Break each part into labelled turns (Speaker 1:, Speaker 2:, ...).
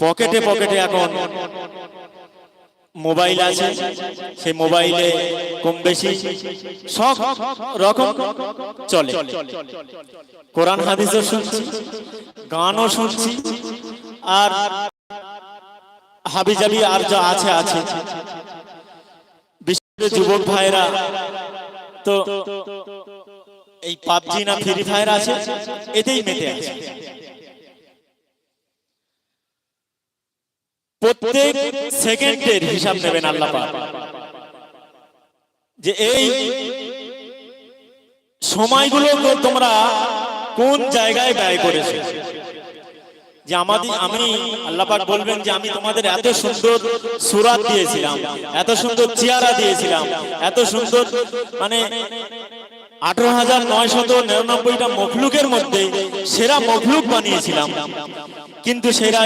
Speaker 1: পকেটে পকেটে এখন মোবাইল আছে সেই মোবাইলে কম বেশি সব রকম চলে। কোরআন হাদিসও শুনছি গানও শুনছি আর হাবিজাবি আর যা আছে আছে। বিশেষ করে যুবক ভাইরা তো এই পাবজি না ফ্রি ফায়ার আছে এতেই মেতে আছে। প্রত্যেক সেকেন্ডের হিসাব নেবেন আল্লাহ যে এই সময়গুলো তোমরা কোন জায়গায় ব্যয় করেছ? যে আমাদের আমি আল্লাহ পাক বলবেন যে আমি তোমাদের এত সুন্দর সুরাত দিয়েছিলাম, এত সুন্দর চেয়ারা দিয়েছিলাম, এত সুন্দর মানে আঠারো হাজার নয়শত নিরানব্বইটা মখলুকের মধ্যে সেরা মখলুক বানিয়েছিলাম। কিন্তু সেরা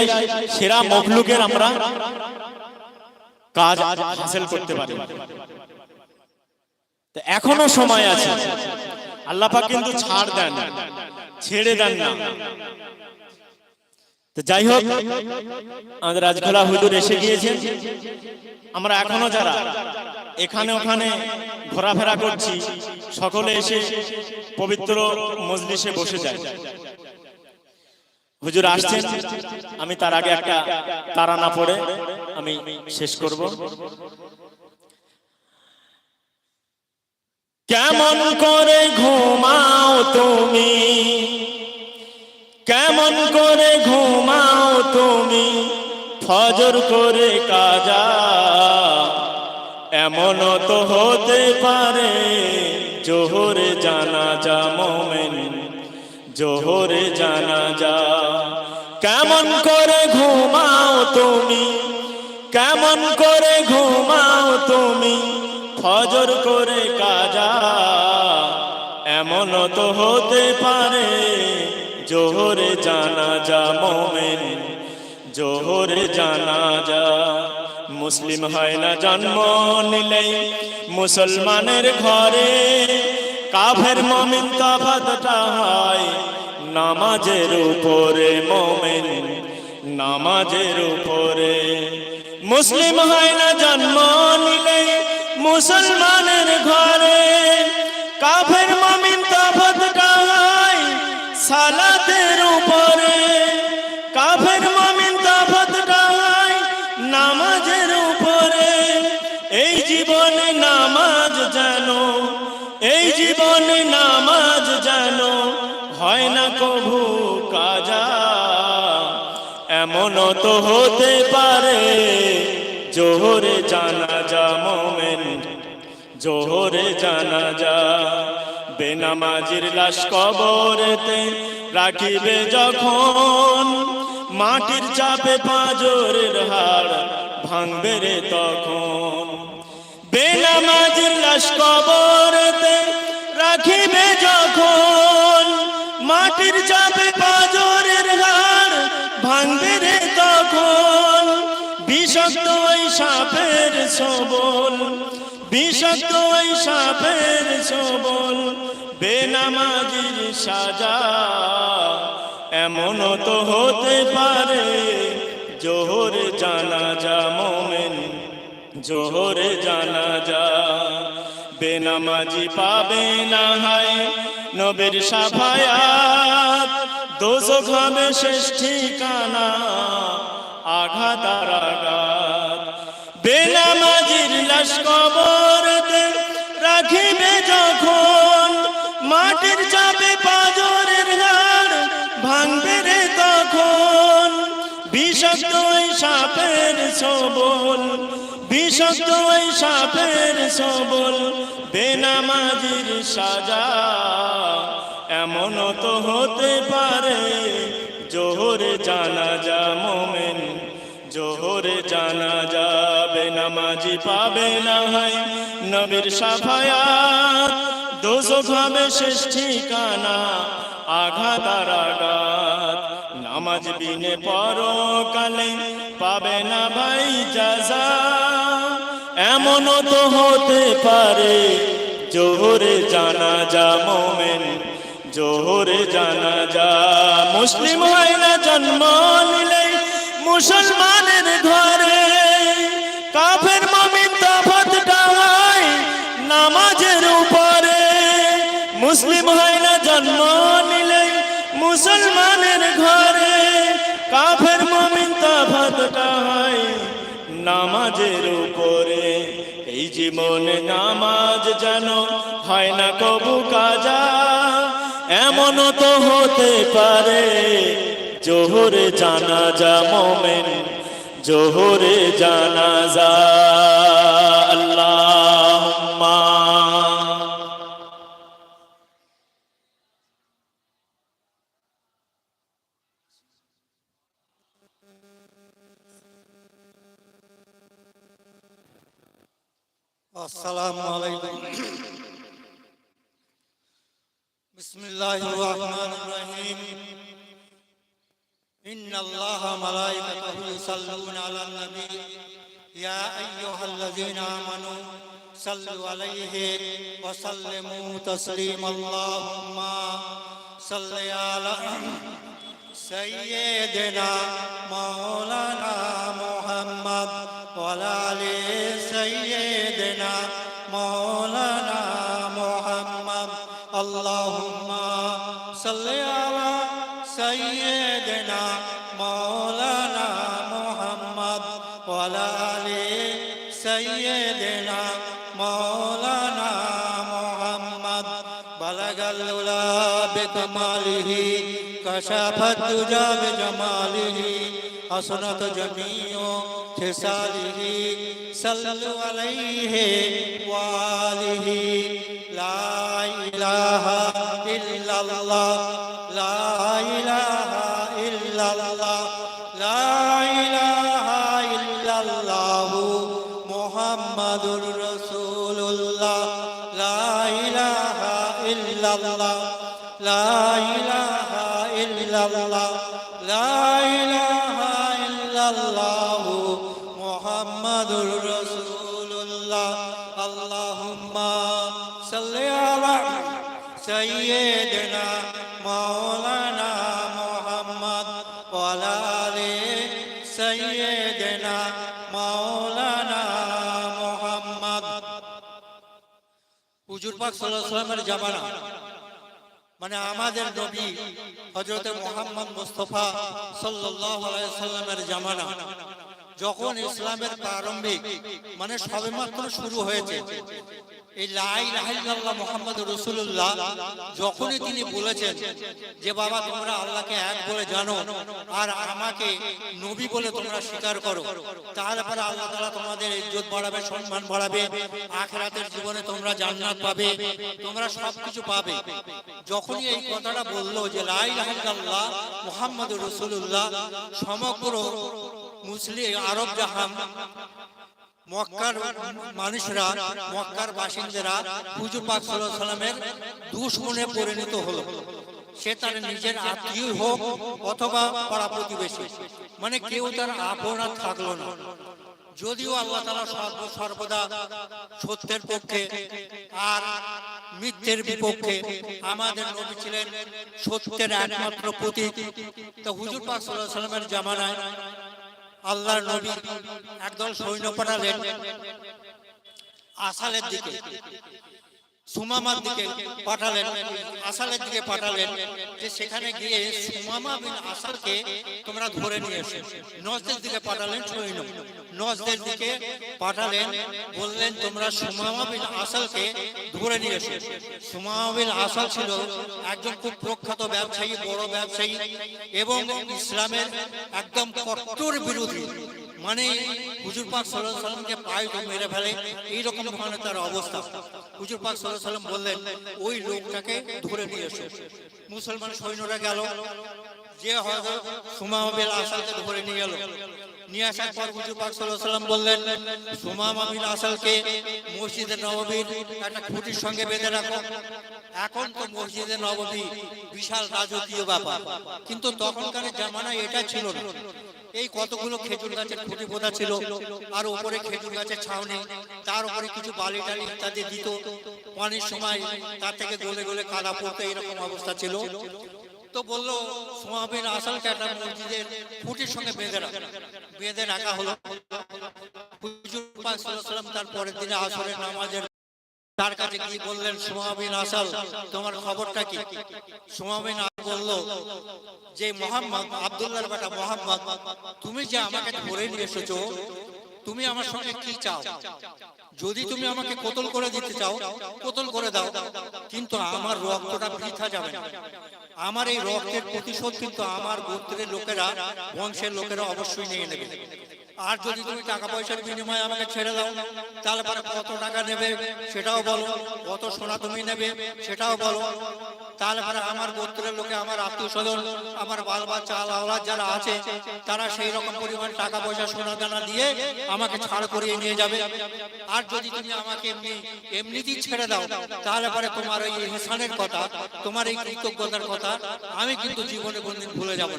Speaker 1: সেরা মখলুকের আমরা কাজ হাসিল করতে পারি। এখনও সময় আছে। আল্লাহ পাক কিন্তু ছাড় দেন, ছেড়ে দেন না। তো যাই হোক, আমাদের রাজখোলা হুজুর এসে গিয়েছেন। আমরা এখনও যারা এখানে ওখানে ঘোরাফেরা করছি, সকলে এসে পবিত্র মজলিসে বসে যায়। হুজুর আসছেন। আমি তার আগে একটা তারানা পড়ে আমি শেষ করব। কেমন করে ঘুমাও তুমি? কেমন করে ঘুমাও তুমি? ফজর করে কাজা এমন তো হতে পারে জোহরে জানা যা মোমেন জোহরে জানা যা কেমন করে ঘুমাও তুমি? কেমন করে ঘুমাও তুমি? ফজর করে কাজা। এমন তো হতে পারে জোহরে জানা যা মোমেন। জোহরে জানা যা মুসলিম হয় না জন্ম নিলেই। মুসলমানের ঘরে কাফের মমিন তফাতটা হয়। নামাজের উপরে মমিন, নামাজের উপরে। মুসলিম হয় না জন্ম নিলে মুসলমানের ঘরে। কাফের মমিন তফাতটা হয় সালাতের জীবনে নামাজ জানো, হয় না কভু কাজা? এমন তো হতে পারে, জোহরে জানা যা মোমেন, জোহরে জানা যা বেনামাজির লাশ কবরেতে রাখিবে যখন, মাটির চাপে পাঁজরের হাড় ভাঙবে রে তখন। বেনামাজির লাশ কবরেতে রাখিবে যখন মাটির চাপে পাঁজরের হাড় ভাঙবে রে তখন। বিষাক্ত ওই সাপের সবল বিষাক্ত ওই সাপের সবল বেনামাজির সাজা এমন তো হতে পারে। জোহর জানা যা মোমেন, জোহর জানা যা বেনামাজি পাবে না হয়। নবীর সাফায়াত দোজো খাবে শেষ ঠিকানা। আঘাত আর আঘাত। বেনামাজির লাশ কবরতে রাখিবে যখন, মাটির চাপে পাজরের হাড় ভাঙবে রে তখন। বিষাক্ত সাপের সবল বিষাক্ত ওই সাপের সবল বেনামাজির সাজা। এমন তো হতে পারে, জোহরে জানা যা মোমেন, জোহরে জানা যাবে নামাজি পাবে না হয়। নবীর সাফায়াত দোজো খাবে শেষ ঠিকানা, আঘাত আর আঘাত। নামাজ বিনে পরকালে পাবে না ভাই যাজা এমন তো হতে পারে, জোহরে জানা যা মোমেন, জোহরে জানা যা মুসলিম হয় না জন্ম নিলে মুসলমানের ঘরে। কাফের মমিন তফাত টাঙায় নামাজের উপরে। মুসলিম হয় না জন্ম নিলে মুসলমানের ঘরে। কাফের মমিন নামাজের উপরে। এই জীবনে নামাজ যেন হয় না কবু কাজা এমন তো হতে পারে। জোহরে জানাজা মোমেন, জোহরে জানাজা, আল্লাহ।
Speaker 2: السلام عليكم. بسم الله الرحمن الرحيم. إن الله ملائكته يصلون على النبي. يا أيها الذين آمنوا صلوا عليه وسلموا تسليما. اللهم صل على سيدنا مولانا محمد وعلى صل على سيدنا مولانا محمد وعلى آل سيدنا مولانا محمد بلغ العلا بكماله كشف الدجى بجماله حسنت جميع خصاله صلوا عليه وآله আল্লাহ লা হুজুর পাক সাল্লামের জামানা। মানে আমাদের নবী হযরত মোহাম্মদ মুস্তাফা সাল্লামের জামানা। যখন ইসলামের প্রারম্ভিক মানে সবেমাত্র শুরু হয়েছে যখনই তিনি বলেছেন যে বাবা, তোমরা আল্লাহকে এক বলে জানো আর আমাকে নবী বলে তোমরা স্বীকার করো তাহলে পরে আল্লাহ তাআলা তোমাদের ইজ্জত বাড়াবে, সম্মান বাড়াবে, আখিরাতের জীবনে তোমরা জান্নাত পাবে, তোমরা সবকিছু পাবে। যখনই এই কথাটা বলল যে লা ইলাহা ইল্লাল্লাহ মুহাম্মাদুর রাসূলুল্লাহ, সমগ্র মুসলিম আরব জাহান মক্কার মানুষরা, মক্কার বাসিন্দারা হুজুর পাক আলাইহি সাল্লামের দুশমনে পরিণত হলো। সে তার নিজের আত্মীয় হোক অথবা পাড়া প্রতিবেশী মানে কেউ তার আপন থাকল না। যদিও আল্লাহ তালা সর্ব- সর্বদা সত্যের পক্ষে আর মিথ্যের বিপক্ষে আমাদের নবী ছিলেন সত্যের একমাত্র প্রতীক। তো হুজুর পাক আলাইহি সাল্লামের জামানায় আল্লাহর নবী একদল সৈন্য পাঠালেন। আসালের দিকে। সুমামার দিকে পাঠালেন আসালের দিকে পাঠালেন যে সেখানে গিয়ে সুমামা বিন আসালকে তোমরা ধরে নিয়ে এসো। নজদের দিকে পাঠালেন সৈন্য নজদের দিকে পাঠালেন বললেন তোমরা সুমামা বিন আসালকে ধরে নিয়ে এসো। সুমামা বিন আসাল ছিল একজন খুব প্রখ্যাত ব্যবসায়ী বড় ব্যবসায়ী এবং ইসলামের একদম কট্টর বিরোধী। মানে হুজুর পাক সাল্লাল্লাহু আলাইহি সাল্লামকে পায়ে মেরে ফেলে। এইরকম ধরনের তার অবস্থা। হুজুর পাক সাল্লাল্লাহু সাল্লাম বললেন, ওই লোকটাকে ধরে নিয়ে এসো। মুসলমান সৈন্যরা গেল। যে হয়তো সুমামাবিল আসালকে ধরে নিয়ে গেল। নিয়ে আসার পর হুজুর পাক আলাইহি সাল্লাম বললেন সুমামাবিল আসালকে মসজিদে নববীর একটা খুঁটির সঙ্গে বেঁধে রাখো। এখন তো মসজিদে নববী বিশাল রাজকীয় ব্যাপার। কিন্তু তখনকার জামানায় এটা ছিল না। এই কতগুলো খেজুর গাছের খুঁটি পোঁতা ছিল, আর উপরে খেজুর গাছের ছাউনি, তার উপরে কিছু বালি টালি ইত্যাদি দিত। পানির সময় তার থেকে গলে গলে কাদা পড়তো এরকম অবস্থা ছিল। তো বলল, সোয়াবিন আসালকে একটা মসজিদের খুঁটির সঙ্গে বেঁধে রাখা। বেঁধে রাখা হলো। আলাইহি তার পরের দিনে আসরের নামাজের তার কাছে গিয়ে বললেন সুমাবিন আসাল, তোমার খবরটা কি? সুমাবিন বলল, যে মোহাম্মদ, আব্দুল্লাহর বেটা মোহাম্মদ, তুমি যে আমাকে ধরে নিয়ে এসেছ, তুমি আমার সঙ্গে কি চাও? যদি তুমি আমাকে কতল করে দিতে চাও, কতল করে দাও, কিন্তু আমার রক্তটা বৃথা যাবে না। আমার এই রক্তের প্রতিশোধ কিন্তু আমার গোত্রের লোকেরা, বংশের লোকেরা অবশ্যই নিয়ে নেবে। আর যদি তুমি টাকা পয়সার বিনিময়ে আমাকে ছেড়ে দাও, তাহলে পরে কত টাকা নেবে সেটাও বলো, কত সোনা তুমি নেবে সেটাও বলো। তাহলে পরে আমার গোত্রের লোকে, আমার আত্মীয় স্বজন আমার বাল বাচ্চা আল্লাহ যারা আছে, তারা সেই রকম পরিমাণ টাকা পয়সা সোনা দানা দিয়ে আমাকে ছাড় করিয়ে নিয়ে যাবে। আর যদি তুমি আমাকে এমনি, এমনিতেই ছেড়ে দাও, তাহলে পরে তোমার ওই হেসানের কথা, তোমার এই কৃতজ্ঞতার কথা, আমি কিন্তু জীবনে কোনদিন ভুলে যাব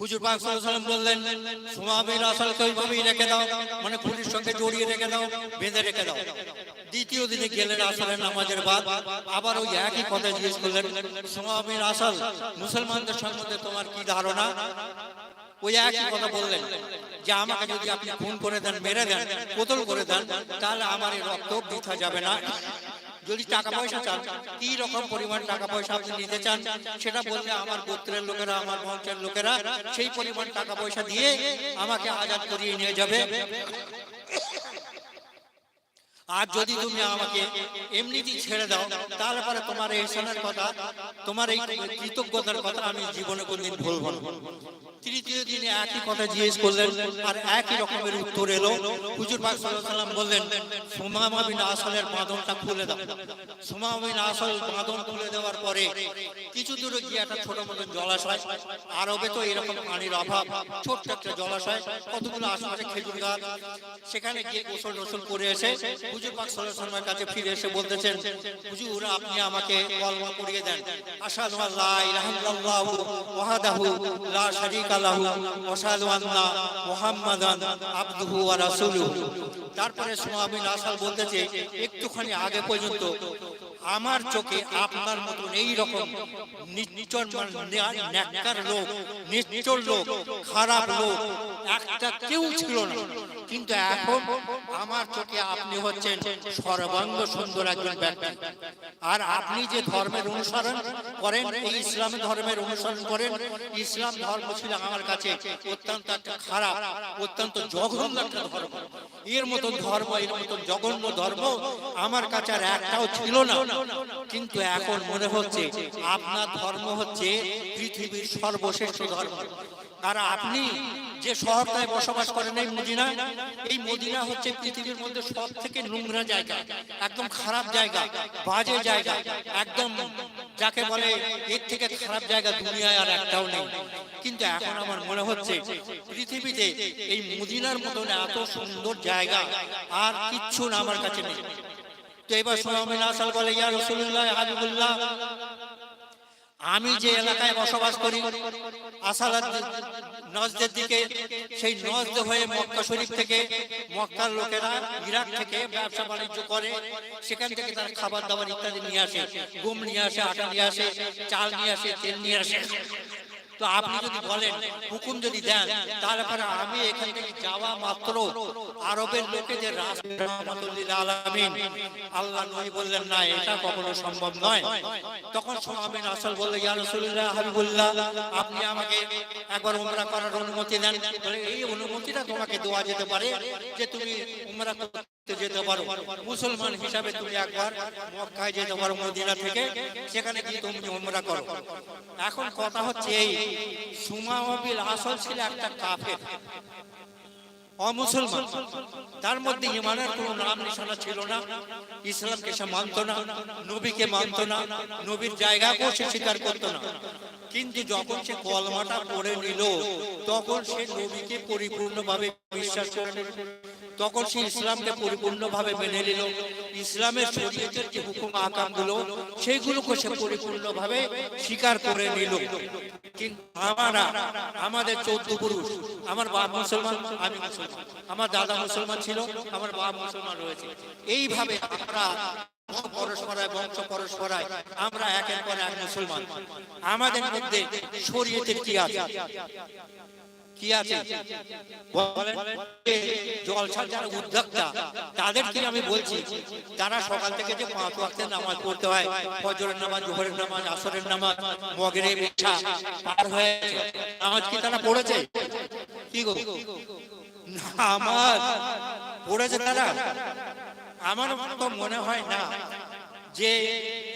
Speaker 2: হুজুর পাক ওয়াসাল্লাম বললেন সুমাবির আসালকে ওইভাবেই রেখে দাও মানে খুনির সঙ্গে জড়িয়ে রেখে দাও, বেঁধে রেখে দাও। দ্বিতীয় দিনে গেলেন আসরের নামাজের বাদ, আবার ওই একই কথা জিজ্ঞেস করলেন সুমাবির আসাল মুসলমানদের সম্বন্ধে তোমার কি ধারণা? ওই একই কথা বললেন, যে আমাকে যদি আপনি খুন করে দেন, মেরে দেন, কোতল করে দেন, তাহলে আমার এই রক্ত বৃথা যাবে না। যদি টাকা পয়সা চান, কি রকম পরিমাণ টাকা পয়সা আপনি নিতে চান, সেটা বললে আমার গোত্রের লোকেরা, আমার বংশের লোকেরা সেই পরিমাণ টাকা পয়সা দিয়ে আমাকে আজাদ করিয়ে নিয়ে যাবে। আর যদি তুমি আমাকে এমনিতেই ছেড়ে দাও, তাহলে পরে তোমার এই কথা, তোমার এই কৃতজ্ঞতার কথা আমি জীবনে কোনদিন ভুলব না। তৃতীয় দিনে একই কথা জিজ্ঞেস করলেন, আর একই রকমের উত্তর এলো। হুজুর পাক সাল্লাম বললেন, সুমামা বিন আসলের বাঁধনটা খুলে দাও। সুমামা বিন আসল বাঁধন খুলে দেওয়ার পরে কিছু দূরে গিয়ে একটা ছোট মতো জলাশয়, আরবে তো এরকম পানির অভাব, ছোট্ট একটা জলাশয়, কতগুলো আশেপাশে খেজুর গাছ, সেখানে গিয়ে গোসল টোসল করে এসে হুজুর পাক সাল্লামের কাছে ফিরে এসে বলতেছেন, হুজুর, আপনি আমাকে কলমা পড়িয়ে দেন। আশহাদু আল্লা ইলাহা ইল্লাল্লাহু লা শারীকা তারপরে আসাল বলতেছে, একটুখানি আগে পর্যন্ত আমার চোখে আপনার মতন এই রকম নিচর লোক নিচর লোক, খারাপ লোক একটা কেউ ছিল না। কিন্তু এখন আমার চোখে আপনি হচ্ছেন সর্বাঙ্গ সুন্দর একজন ব্যক্তি। আর আপনি যে ধর্মের অনুসরণ করেন, এই ইসলাম ধর্মের অনুসরণ করেন, ইসলাম ধর্ম ছিল আমার কাছে অত্যন্ত একটা খারাপ, অত্যন্ত জঘন্য একটা ধর্ম। এর মতন ধর্ম, এর মতন জঘন্য ধর্ম আমার কাছে আর একটাও ছিল না। কিন্তু এখন মনে হচ্ছে আপনার ধর্ম হচ্ছে পৃথিবীর সর্বশ্রেষ্ঠ ধর্ম। আর আপনি যে শহরটায় বসবাস করেন এই মদিনা এই মদিনা হচ্ছে পৃথিবীর মধ্যে সব থেকে নোংরা জায়গা, একদম খারাপ জায়গা, বাজে জায়গা, একদম যাকে বলে এর থেকে খারাপ জায়গা দুনিয়ায় আর একটাও নেই। কিন্তু এখন আমার মনে হচ্ছে পৃথিবীতে এই মদিনার মতন এত সুন্দর জায়গা আর কিচ্ছু না আমার কাছে নেই। তো এবার সোহামিন আসাল বলে, ইয়া রসুল্লাহ হাবিবুল্লাহ, আমি যে এলাকায় বসবাস করি আসালাদ নজদের দিকে, সেই নজদ হয়ে মক্কা শরীফ থেকে মক্কার লোকেরা ইরাক থেকে ব্যবসা বাণিজ্য করে, সেখান থেকে তারা খাবার দাবার ইত্যাদি নিয়ে আসে। গুম নিয়ে আসে, আটা নিয়ে আসে, চাল নিয়ে আসে, তেল নিয়ে আসে। তো আপনি যদি বলেন, হুকুম যদি দেন, তাহলে পরে আমি এখান থেকে যাওয়া মাত্র আরবের লোকেদের আলামিন। আল্লাহ নবী বললেন, না, এটা কখনো সম্ভব নয়। তখন সোহাবিন আসল বলল ইয়া হাবিবুল্লাহ, আপনি আমাকে একবার উমরা করার অনুমতি দেন। এই অনুমতিটা তোমাকে দেওয়া যেতে পারে যে তুমি উমরা মুসলমান হিসাবে তুমি একবার মক্কায় যেতে পারো মদিনা থেকে, সেখানে গিয়ে তুমি উমরা করো। এখন কথা হচ্ছে এই সুমা সুমাবিল আসল ছিল একটা কাফের, অমুসলমান। তার মধ্যে ইমানের কোনো নাম নিশানা ছিল না, ইসলামকে সে মানত না, নবীকে মানত না, নবীর জায়গাকেও সে স্বীকার করতো না। কিন্তু যখন সে কলমাটা পড়ে নিল, তখন সে নবীকে পরিপূর্ণভাবে বিশ্বাস করে। তখন সে ইসলামকে পরিপূর্ণভাবে মেনে নিল। ইসলামের শরীয়তের যে হুকুম আকামগুলো সেইগুলোকে সে পরিপূর্ণভাবে স্বীকার করে নিল। কিন্তু আমরা, আমাদের চৌদ্দ পুরুষ, আমার বাপ মুসলমান, আমি মুসলমান। আমার দাদা মুসলমান ছিল, আমার বাপ মুসলমান রয়েছে। এইভাবে আমরা পরস্পরায় বংশ পরস্পরায় আমরা এক মুসলমান। আমাদের মধ্যে শরীয়তের কি আছে? কি আছে? যারা উদ্যোক্তা আমি বলছি, তারা সকাল থেকে যে পাঁচ ওয়াক্তের নামাজ পড়তে হয়, ফজরের নামাজ, জোহরের নামাজ, আসরের নামাজ মগরে ইচ্ছা পার হয়ে। নামাজ কি তারা পড়েছে? কি গো? নামাজ। পড়েছে তারা? আমার মনে হয় না যে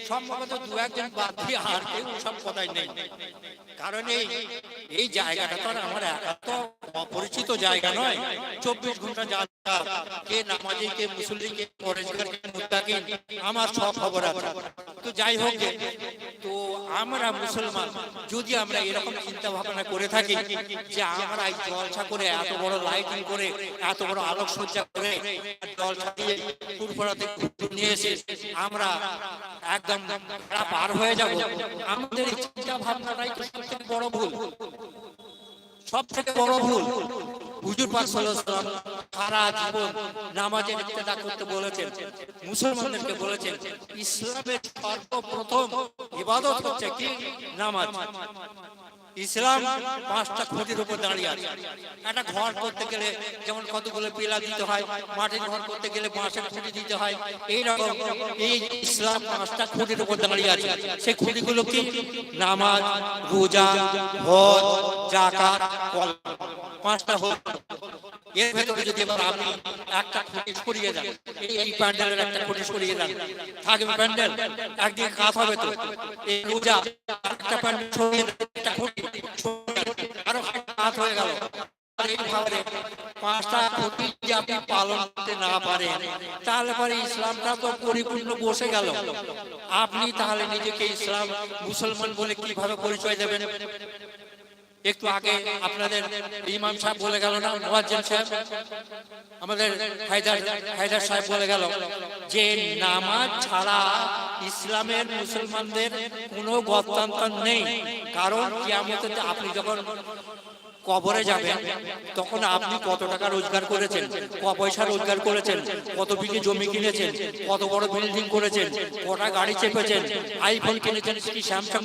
Speaker 2: সম্ভবত দু একজন বাদ আর কেউ সব কথাই নেই। কারণ এই এই জায়গাটা তো আমার একা তো অপরিচিত জায়গা নয়। চব্বিশ ঘণ্টা যাত্রা, কে নামাজি, কে মুসলিম কে মুত্তাকিন, আমার সব খবর আছে। তো যাই হোক, তো আমরা মুসলমান, যদি আমরা এরকম চিন্তা ভাবনা করে থাকি যে আমরা এই জলসা করে এত বড় লাইটিং করে, এত বড় আলোকসজ্জা করে জলসা দিয়ে ফুরফুরাতে নিয়ে এসে আমরা একদম পার হয়ে যাব। আমাদের চিন্তা ভাবনাটাই তো সবথেকে বড় ভুল। সব থেকে বড় ভুল, হুজুর পাক সারা জীবন ইত্তেদা করতে বলেছেন, মুসলমানদেরকে বলেছেন, ইসলামের সর্বপ্রথম ইবাদত হচ্ছে কি? নামাজ। ইসলাম পাঁচটা খুঁটির উপর দাঁড়িয়ে আছে। একটা ঘর করতে গেলে যেমন কতগুলো পেলা দিতে হয় মাটির ঘর করতে গেলে বাঁশের খুঁটি দিতে হয় এইরকম এই ইসলাম পাঁচটা খুঁটির উপর দাঁড়িয়ে আছে। সেই খুঁটিগুলো কি? নামাজ রোজা হজ জাকাত পাঁচটা হল এর ভেতরে যদি এবার আপনি একটা খুঁটি সরিয়ে দেন এই- প্যান্ডেলের একটা খুঁটি সরিয়ে দেন থাকবে প্যান্ডেল একদিকে কাজ হবে তো এই রোজা একটা প্যান্ডেল সরিয়ে দেন, একটা খুঁটি আরও হাত হয়ে গেল। এইভাবে পাঁচটা ক্ষতি যদি আপনি পালন করতে না পারেন, তাহলে পরে ইসলামটা তো পরিপূর্ণ বসে গেল। আপনি তাহলে নিজেকে ইসলাম মুসলমান বলে কীভাবে পরিচয় দেবেন? একটু আগে আপনাদের ইমাম সাহেব বলে গেল না মোয়াজ্জেম সাহেব? আমাদের হায়দার হায়দার সাহেব বলে গেল যে নামাজ ছাড়া ইসলামের মুসলমানদের কোনো গত্যান্তর নেই। কারণ কিয়ামতে আপনি যখন কবরে যাবেন তখন আপনি কত টাকা রোজগার করেছেন? ক পয়সা রোজগার করেছেন? কত বিঘে জমি কিনেছেন? কত বড় বিল্ডিং করেছেন? কটা গাড়ি চেপেছেন? আইফোন কিনেছেন কি স্যামসাং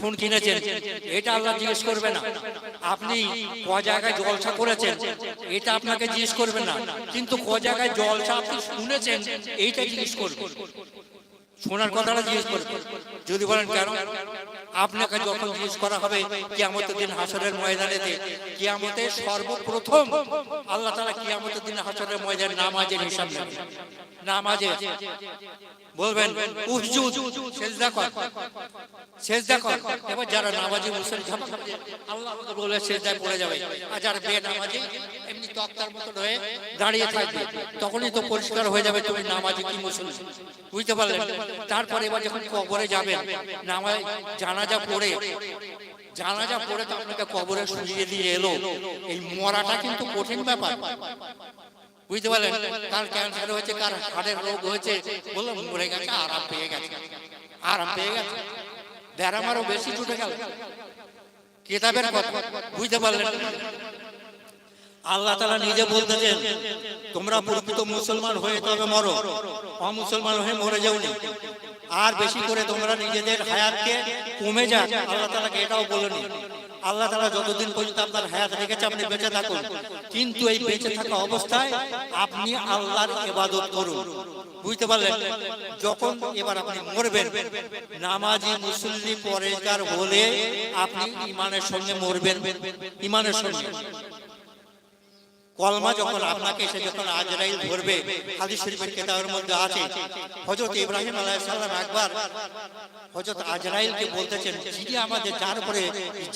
Speaker 2: ফোন কিনেছেন? এটা আল্লাহ জিজ্ঞেস করবে না। আপনি ক জায়গায় জলসা করেছেন? এটা আপনাকে জিজ্ঞেস করবে না। কিন্তু ক জায়গায় জলসা আপনি শুনেছেন এইটা জিজ্ঞেস করবে। শোনার কথাটা জিজ্ঞেস করবে। যদি বলেন কেন? আপনাকে যখন জিজ্ঞেস করা হবে কিয়ামতের দিন হাসরের ময়দানেতে কিয়ামতে সর্বপ্রথম আল্লাহ তাআলা কিয়ামতের দিন হাসরের ময়দানে নামাজের হিসাব নেবেন নামাজে বলবেন উসজুদ সেজদা কর সেজদা কর এবার যারা নামাজি মুসলমান আল্লাহ বলে সেজদায় পড়ে যাবে। আর যারা বেনামাজি এমনি তক্তার মতো হয়ে দাঁড়িয়ে থাকবে। তখনই তো পরিষ্কার হয়ে যাবে তুমি নামাজি কি মুসলমান বুঝতে পারলেন? তারপরে এবার যখন কবরে যাবেন নামাজ জানাজা পড়ে জানাজা পড়ে তো আপনাকে কবরে শুয়ে দিয়ে এলো। এই মরাটা কিন্তু কঠিন ব্যাপার। বুঝতে পারলেন? কার ক্যান্সার হয়েছে, কার হার্টের রোগ হয়েছে বলল মরে গেছে, আরাম পেয়ে গেছে। আরাম পেয়ে গেছে। ব্যারাম আরও বেশি ছুটে গেল। কেতাবের কথা, বুঝতে পারলেন? আল্লাহ তালা নিজে বলতেছেন, তোমরা প্রকৃত মুসলমান হয়ে তবে মরো। অমুসলমান হয়ে মরে যাওনি আর বেশি করে তোমরা নিজেদের হায়াতকে কমে যাক আল্লাহ তালাকে এটাও বলেনি আল্লাহ তালা যতদিন পর্যন্ত আপনার হায়াত রেখেছে আপনি বেঁচে থাকুন। কিন্তু এই বেঁচে থাকা অবস্থায় আপনি আল্লাহর ইবাদত করুন। বুঝতে পারলেন? যখন এবার আপনি মরবেন নামাজি মুসল্লি পরেজগার হলে আপনি ইমানের সঙ্গে মরবেন। ইমানের সঙ্গে। কলমা যখন আপনাকে এসে যখন আজরাইল ধরবে হাদিস শরীফের কেতাবের মধ্যে আছে। হযরত ইব্রাহিম আলাইহিস সালাম একবার হযরত আজরাইলকে বলতেছেন যিনি আমাদের যার উপরে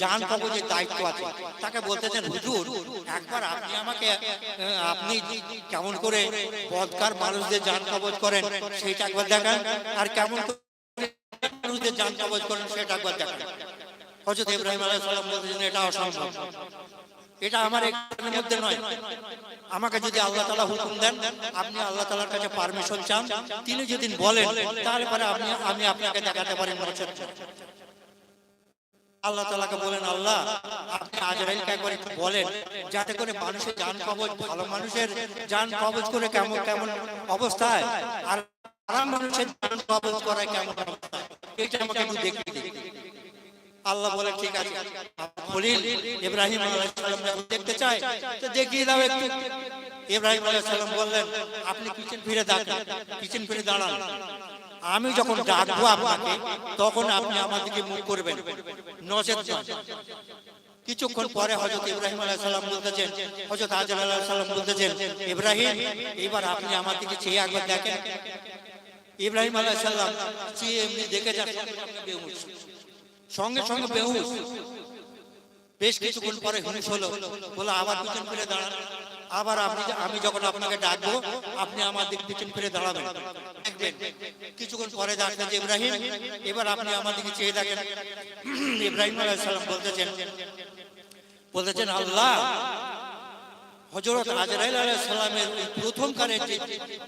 Speaker 2: জান কবজের দায়িত্ব আছে। তাকে বলতেছেন হুজুর একবার আপনি আমাকে আপনি কেমন করে বদকার মানুষদের জান কবজ করেন সেটা একবার দেখান। আর কেমন করে মানুষদের জান কবজ করেন সেটা একবার দেখান। হযরত ইব্রাহিম আলাইহিস সালাম বলতেছেন এটা অসম্ভব। এটা আমার এখানের মধ্যে নয়। আমাকে যদি আল্লাহ তালা হুকুম দেন, আপনি আল্লাহ তালার কাছে পারমিশন চান, তিনি যদি বলেন, তাহলে পরে আপনি, আমি আপনাকে দেখাতে পারি আল্লাহ তালাকে বলেন, আল্লাহ, আপনি আজরাইলকে একবার একটু বলেন, যাতে করে মানুষের যান কবজ, ভালো মানুষের যান কবজ করে কেমন কেমন অবস্থায়, আর মানুষের জান কবজ করায় কেমন অবস্থায়। এটা আমাকে একটু দিন। আল্লাহ বলে, ঠিক আছে। খলিল ইব্রাহিম আলাইহিস সালাম যখন দেখতে চায়, তো দেখিয়ে দাও একটু। ইব্রাহিম আলাইহিস সালাম বললেন, আপনি পিছন ফিরে দাঁড়ান পিছন ফিরে দাঁড়ান। আমি যখন ডাকবো আপনাকে, তখন আপনি আমার দিকে মুখ করবেন। নয়। কিছুক্ষণ পরে হজরত ইব্রাহিম সালাম বলতেছেন হজরত হাজার আলাইহিস সালাম বলতেছেন, ইব্রাহিম, এবার আপনি আমার দিকে চেয়ে একবার দেখেন। ইব্রাহিম সালাম চেয়ে এমনি দেখে বেহুশ। সঙ্গে সঙ্গে বেহুশ। বেশ কিছুক্ষণ পরে হুঁশ হলো। বলে আবার পিছন ফিরে দাঁড়ান। আবার আপনি আমি যখন আপনাকে ডাকবো আপনি আমার দিক পিছন ফিরে দাঁড়াবেন। দেখবেন কিছুক্ষণ পরে ডাকতে যে ইব্রাহিম এবার আপনি আমার দিকে চেয়ে দেখেন। ইব্রাহিম আলাইহিস বলতেছেন বলতেছেন আল্লাহ হজরত আজরাইল আলাইহিস সালামের প্রথম প্রথমকারের যে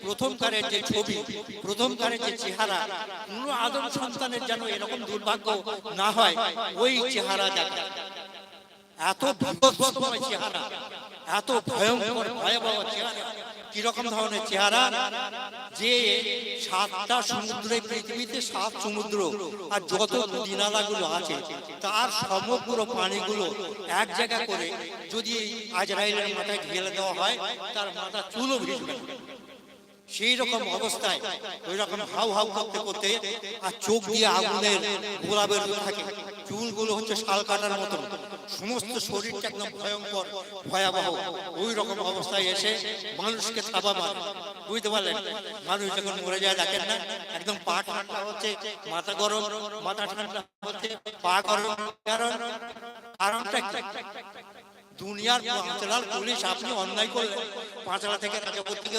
Speaker 2: প্রথমকারের যে ছবি প্রথমকারের যে চেহারা কোনো আদম সন্তানের যেন এরকম দুর্ভাগ্য না হয় ওই চেহারা দেখা। এত ভয়ঙ্কর চেহারা এত ভয়ঙ্কর ভয়াবহ চেহারা। কীরকম ধরনের চেহারা? যে সাতটা সমুদ্রে, পৃথিবীতে সাত সমুদ্র আর যত নদী নালাগুলো আছে, তার সমগ্র পানিগুলো এক জায়গা করে যদি আজরাইলের মাথায় ঢেলে দেওয়া হয়, তার মাথা চুলও ভিজবে সেই রকম অবস্থায়, ওই রকম হাউ হাউ করতে করতে আর চোখ দিয়ে আগুনের গোলাপের থাকে। চুলগুলো হচ্ছে শাল কাটার মতো সমস্ত শরীরটা একদম ভয়ঙ্কর, ভয়াবহ। ওই রকম অবস্থায় এসে মানুষকে থাবা মারে। বুঝতে পারলেন? মানুষ যখন মরে যায়, দেখেন না? একদম পা ঠান্ডা হচ্ছে, মাথা গরম, মাথা ঠান্ডা হচ্ছে, পা গরম। কারণ, কারণটা দুনিয়ার পাঁচলার পুলিশ আপনি অন্যায় করলেন। পাঁচলা থেকে রাজাপুর থেকে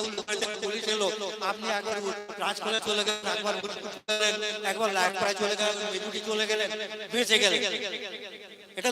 Speaker 2: পুলিশ এলো। আপনি একবার রাজকোলে চলে গেলেন, একবার একবার লাইফ চলে গেলেন চলে গেলেন, বেঁচে গেলেন। এটা